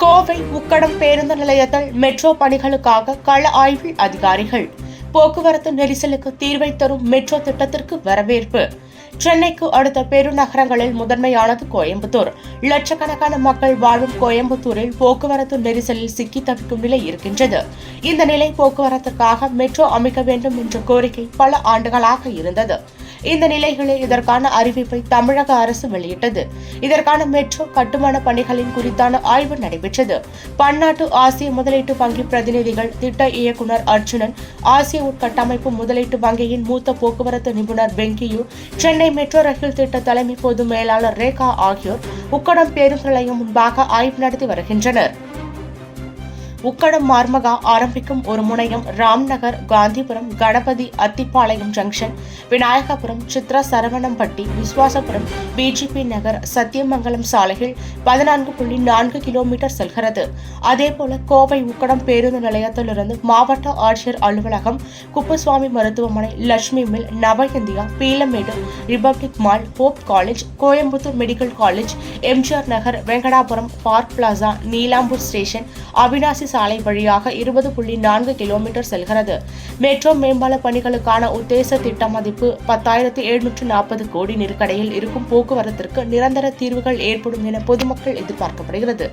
கோவை உக்கடம் பேருந்து நிலையத்தில் மெட்ரோ பணிகளுக்காக கள ஆய்வில் அதிகாரிகள். போக்குவரத்து நெரிசலுக்கு தீர்வை தரும் மெட்ரோ திட்டத்திற்கு வரவேற்பு. சென்னைக்கு அடுத்த பெருநகரங்களில் முதன்மையானது கோயம்புத்தூர். லட்சக்கணக்கான மக்கள் வாழும் கோயம்புத்தூரில் போக்குவரத்து நெரிசலில் சிக்கி தவிக்கும் நிலை இருக்கின்றது. இந்த நிலை போக்குவரத்துக்காக மெட்ரோ அமைக்க வேண்டும் என்ற கோரிக்கை பல ஆண்டுகளாக இருந்தது. இந்த நிலைகளில் இதற்கான அறிவிப்பை தமிழக அரசு வெளியிட்டது. இதற்கான மெட்ரோ கட்டுமான பணிகளின் குறித்தான ஆய்வு நடைபெற்றது. பன்னாட்டு ஆசிய முதலீட்டு வங்கி பிரதிநிதிகள் திட்ட இயக்குனர் அர்ஜுனன் ஆசிய உட்கட்டமைப்பு முதலீட்டு வங்கியின் மூத்த போக்குவரத்து நிபுணர் வெங்கியு சென்னை மெட்ரோ ரயில் திட்ட தலைமை பொது மேலாளர் ரேகா ஆகியோர் உக்கடம் பேருந்து நிலையம் முன்பாக ஆய்வு நடத்தி வருகின்றனர். உக்கடம் மார்மகா ஆரம்பிக்கும் ஒரு முனையம் Ramnagar Gandhipuram Ganapathy Athipalayam junction Vinayagapuram Chitra Saravanampatti Vishwasapuram B G P Nagar Sathyamangalam சாலையில் பதினான்கு புள்ளி நான்கு கிலோமீட்டர் செல்கிறது. அதேபோல கோவை உக்கடம் பேருந்து நிலையத்திலிருந்து மாவட்ட ஆட்சியர் அலுவலகம் குப்புசுவாமி மருத்துவமனை Lakshmi mill Nava India Peelamedu republic mall hope college Coimbatore medical college M G R Nagar Venkatapuram park plaza Neelambur station Avinashi சாலை வழியாக இருபது புள்ளி நான்கு கிலோமீட்டர் செல்கிறது. மெட்ரோ மேம்பால பணிகளுக்கான உத்தேச திட்ட மதிப்பு பத்தாயிரத்தி எழுநூற்று நாற்பது கோடி நெருக்கடியில் இருக்கும் போக்குவரத்திற்கு நிரந்தர தீர்வுகள் ஏற்படும் என பொதுமக்கள் எதிர்பார்க்கப்படுகிறது.